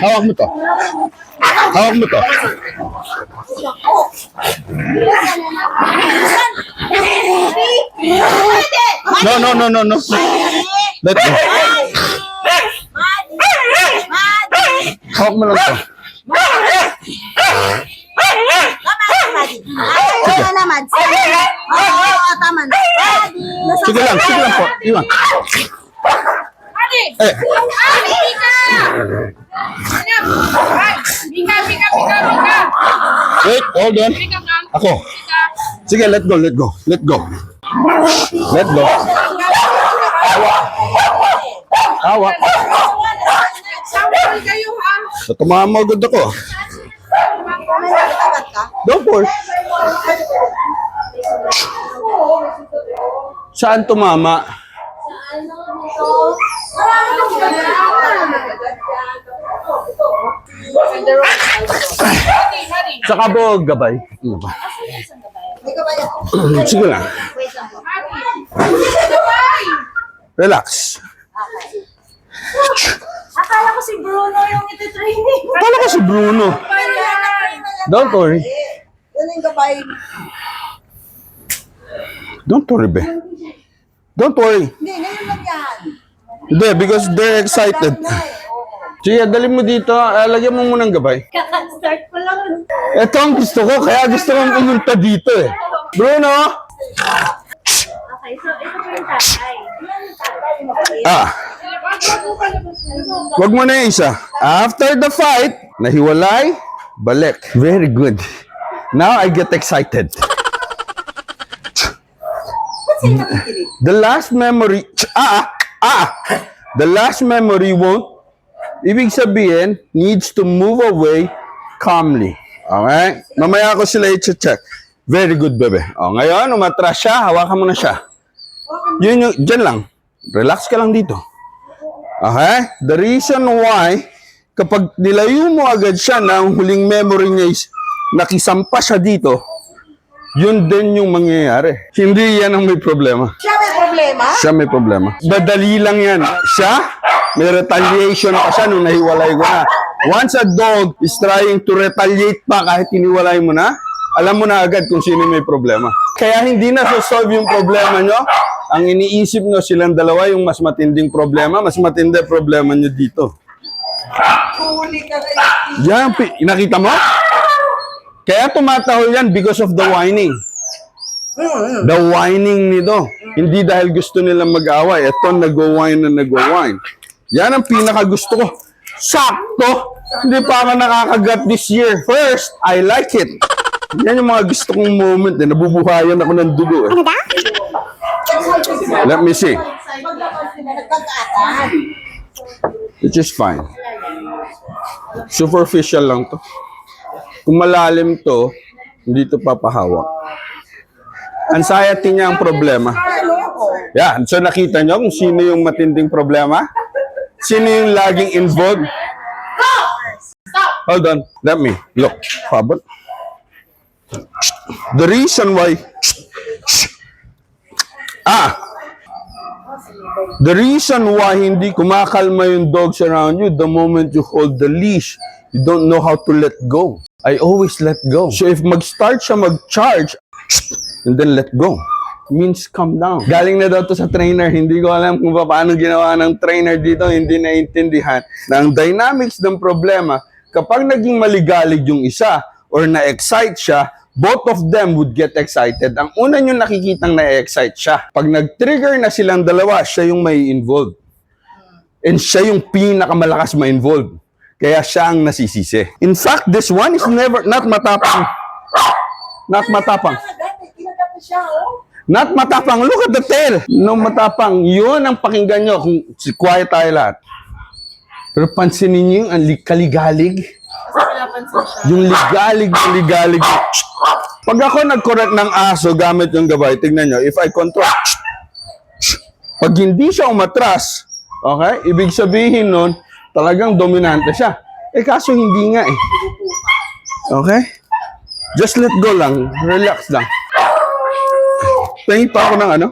Hawak mo to. Hawak mo to. No, no, no, no, no. Let go. Hawak mo lang to. Sige lang, sige lang po. Iwan. Eh, Bika, bika, bika, bika. wait, hold on. Ako. Sige, let go, let go, let go. Let go. Hawak. Sawal kayo, ha? Tumama agad ako. Don't worry. Saan tumama? Sa kabog gabay. Ano ba? Sige lang. Relax. Akala ko si Bruno yung ititraining. Kala ko si Bruno. Don't worry. Yan yung gabay. Don't worry, be. Don't worry. Hindi, ngayon lang yan. Hindi, because they're excited. Sige, dali mo dito. Ah, lagyan mo munang gabay. Kaka-start ko lang. Ito ang gusto ko, kaya gusto kong pumunta dito eh. Bruno! Okay, so ito po yung tatay. Ah, wag mo na yung isa. After the fight, nahiwalay, balik. Very good. Now I get excited. The last memory, ah, ah, ah, the last memory won't, ibig sabihin, needs to move away calmly. Okay? Mamaya ako sila i-check. Very good, bebe. O, ngayon, umatras siya, hawakan mo na siya. Yun yung, dyan lang. Relax ka lang dito. Okay? The reason why, kapag nilayo mo agad siya na ang huling memory niya is nakisampa siya dito, yun din yung mangyayari. Hindi yan ang may problema. Siya may problema? Siya may problema. Madali lang yan. Siya, may retaliation pa siya nung nahiwalay ko na. Once a dog is trying to retaliate pa kahit hiniwalay mo na, alam mo na agad kung sino may problema. Kaya hindi na solve yung problema nyo. Ang iniisip nyo silang dalawa yung mas matinding problema, mas matindi problema nyo dito. Huli ka. Yan, nakita mo? Kaya tumatahol yan because of the whining. The whining nito. Hindi dahil gusto nilang mag-away. Ito, nag-whine na nag-whine. Yan ang pinaka gusto ko. Sakto! Hindi pa ako nakakagat this year. First, I like it. Yan yung mga gusto kong moment. Eh. Nabubuhayan ako ng dugo. Eh. Let me see. Which is fine. Superficial lang to. Kung malalim to, hindi to papahawak. Anxiety niya ang problema. Yan. So nakita niyo kung sino yung matinding problema? Sino yung laging involved? Hold on. Let me look. Pabot. The reason why Ah, The reason why hindi kumakalma yung dogs around you, the moment you hold the leash, you don't know how to let go. I always let go. So if mag-start siya mag-charge, and then let go, means calm down. Galing na daw to sa trainer, hindi ko alam kung paano ginawa ng trainer dito, hindi naiintindihan na ang dynamics ng problema, kapag naging maligalig yung isa, or na-excite siya, both of them would get excited. Ang una nyo nakikitang na-excite siya. Pag nag-trigger na silang dalawa, siya yung may involved. And siya yung pinakamalakas ma-involve. Kaya siya ang nasisisi. In fact, this one is never, not matapang. Not matapang. Kinagat, kinagat na siya, oh. Not matapang. Look at the tail. No matapang. Yun ang pakinggan nyo. Kung quiet tayo lahat. Pero pansinin niyo yung kaligalig. Yung ligalig, ligalig. Pag ako nag-correct ng aso gamit yung gabay, tignan nyo, if I control, pag hindi siya umatras, okay, ibig sabihin nun, talagang dominante siya. Eh kaso hindi nga eh. Okay? Just let go lang. Relax lang. Tingin pa ako ng ano?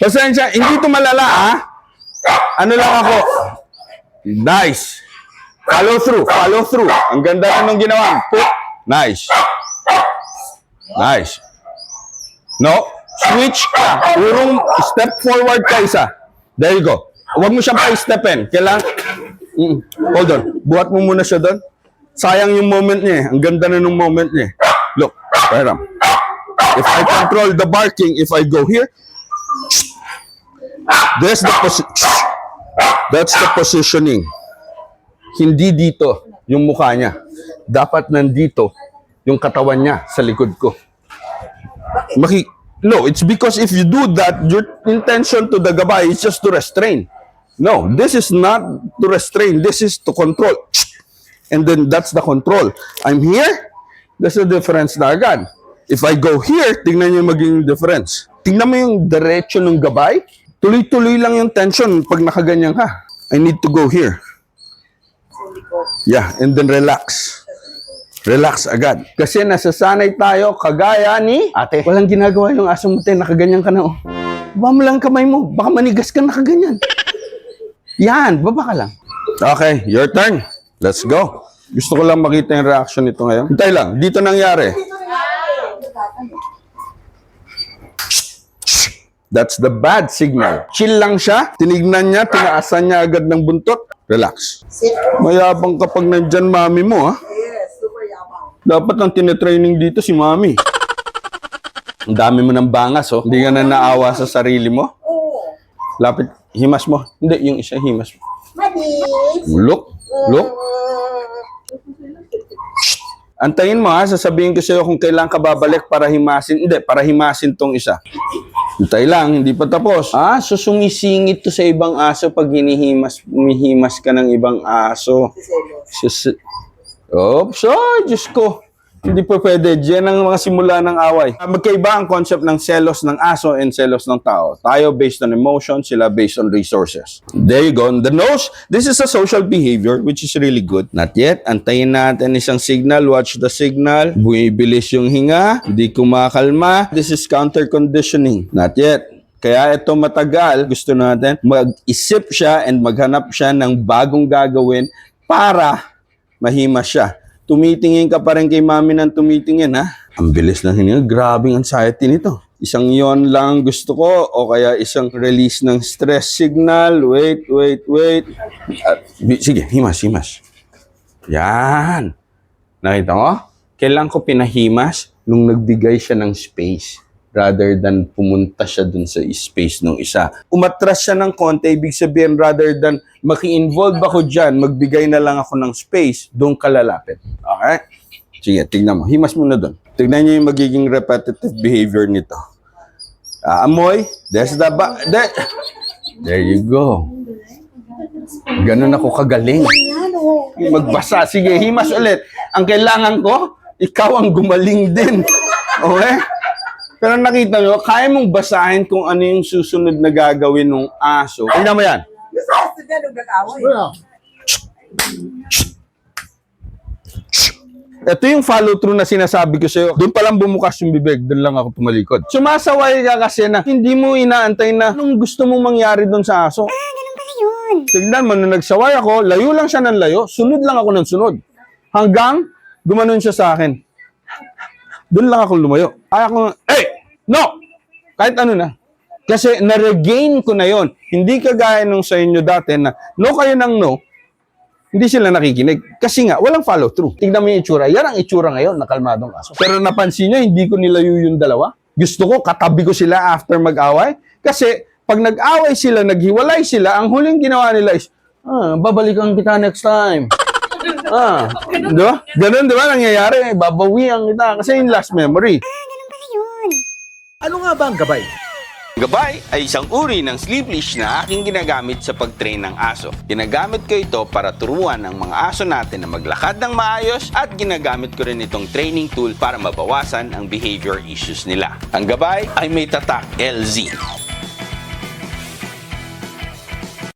Pasensya, hindi ito malala ah. Ano lang ako? Nice. Follow through, follow through. Ang ganda na nung ginawa. Put. Nice. Nice. No, switch ka. Purong step forward ka isa. There you go. Huwag mo siyang pa-stepin. Kailangan, Mm, hold on. Buhat mo muna siya doon. Sayang yung moment niya eh. Ang ganda na nung moment niya eh. Look, Param. If I control the barking, if I go here, that's the posi- that's the positioning. Hindi dito yung mukha niya. Dapat nandito yung katawan niya sa likod ko. Maki no, it's because if you do that, your intention to the gabay is just to restrain. No, this is not to restrain. This is to control. And then that's the control. I'm here, that's the difference na agad. If I go here, tingnan niyo yung magiging difference. Tingnan mo yung diretso ng gabay. Tuloy-tuloy lang yung tension pag nakaganyan ka. I need to go here. Yeah, and then relax. Relax agad. Kasi nasasanay tayo kagaya ni ate. Walang ginagawa yung aso mo tayo, nakaganyan ka na oh. Baba mo lang kamay mo, baka manigas ka nakaganyan. Yan, baba ka lang. Okay, your turn. Let's go. Gusto ko lang makita yung reaction nito ngayon. Hintay lang, dito nangyari. That's the bad signal. Chill lang siya, tinignan niya, tinaasan niya agad ng buntot. Relax. Mayabang kapag nandyan mami mo, ha? Yes, super yabang. Dapat ang tinetraining dito si mami. Ang dami mo ng bangas, oh. Hindi ka na naawa sa sarili mo. Oo. Lapit, himas mo. Hindi, yung isa himas mo. Manis. Look, look. Antayin mo ha, sasabihin ko sa'yo kung kailan ka babalik para himasin. Hindi, para himasin tong isa. Hintay lang, hindi pa tapos. Ah, so sumisingit to sa ibang aso pag hinihimas, humihimas ka ng ibang aso. Sus- Oops, oh, Diyos ko. Hindi po pwede. Diyan ang mga simula ng away. Ah, Magkaiba ang concept ng selos ng aso and selos ng tao. Tayo based on emotion, sila based on resources. There you go. The nose, this is a social behavior which is really good. Not yet. Antayin natin isang signal. Watch the signal. Bumibilis yung hinga. Hindi kumakalma. This is counter conditioning. Not yet. Kaya ito matagal, gusto natin mag-isip siya and maghanap siya ng bagong gagawin para mahima siya. Tumitingin ka pa rin kay mami ng tumitingin, ha? Ang bilis ng hininga. Grabing anxiety nito. Isang yon lang gusto ko o kaya isang release ng stress signal. Wait, wait, wait. At, sige, himas, himas. Yan. Nakita mo? Kailan ko pinahimas nung nagbigay siya ng space rather than pumunta siya dun sa space ng isa. Umatras siya ng konti, ibig sabihin rather than maki-involve ako dyan, magbigay na lang ako ng space, doon ka lalapit. Okay? Sige, tignan mo. Himas mo na doon. Tignan niyo yung magiging repetitive behavior nito. Ah, amoy. There's the ba- there, there you go. Ganun ako kagaling. Magbasa. Sige, himas ulit. Ang kailangan ko, ikaw ang gumaling din. Okay? Pero nakita nyo, kaya mong basahin kung ano yung susunod na gagawin ng aso. Tingnan mo yan. Ito yung follow-through na sinasabi ko sa'yo. Doon pa lang bumukas yung bibig, doon lang ako tumalikod. Sumasaway ka kasi na hindi mo inaantay na anong gusto mong mangyari doon sa aso. Ah, ganun pala yun. Tignan mo, nung nagsaway ako, layo lang siya ng layo, sunod lang ako ng sunod. Hanggang gumanon siya sa akin. Doon lang ako lumayo. Kaya ko, eh, no! Kahit ano na. Kasi na-regain ko na yon. Hindi kagaya nung sa inyo dati na no kayo ng no, hindi sila nakikinig. Kasi nga, walang follow-through. Tingnan mo yung itsura. Yan ang itsura ngayon na kalmadong aso. Pero napansin nyo, hindi ko nilayo yung dalawa. Gusto ko, katabi ko sila after mag-away. Kasi, pag nag-away sila, naghiwalay sila, ang huling ginawa nila is, ah, babalikan kita next time. Ah, di ba? Ganun, di ba? Nangyayari, babawian kita. Kasi yung last memory. Ano nga ba ang gabay? Gabay ay isang uri ng sleep leash na aking ginagamit sa pag-train ng aso. Ginagamit ko ito para turuan ang mga aso natin na maglakad ng maayos at ginagamit ko rin itong training tool para mabawasan ang behavior issues nila. Ang gabay ay may tatak LZ.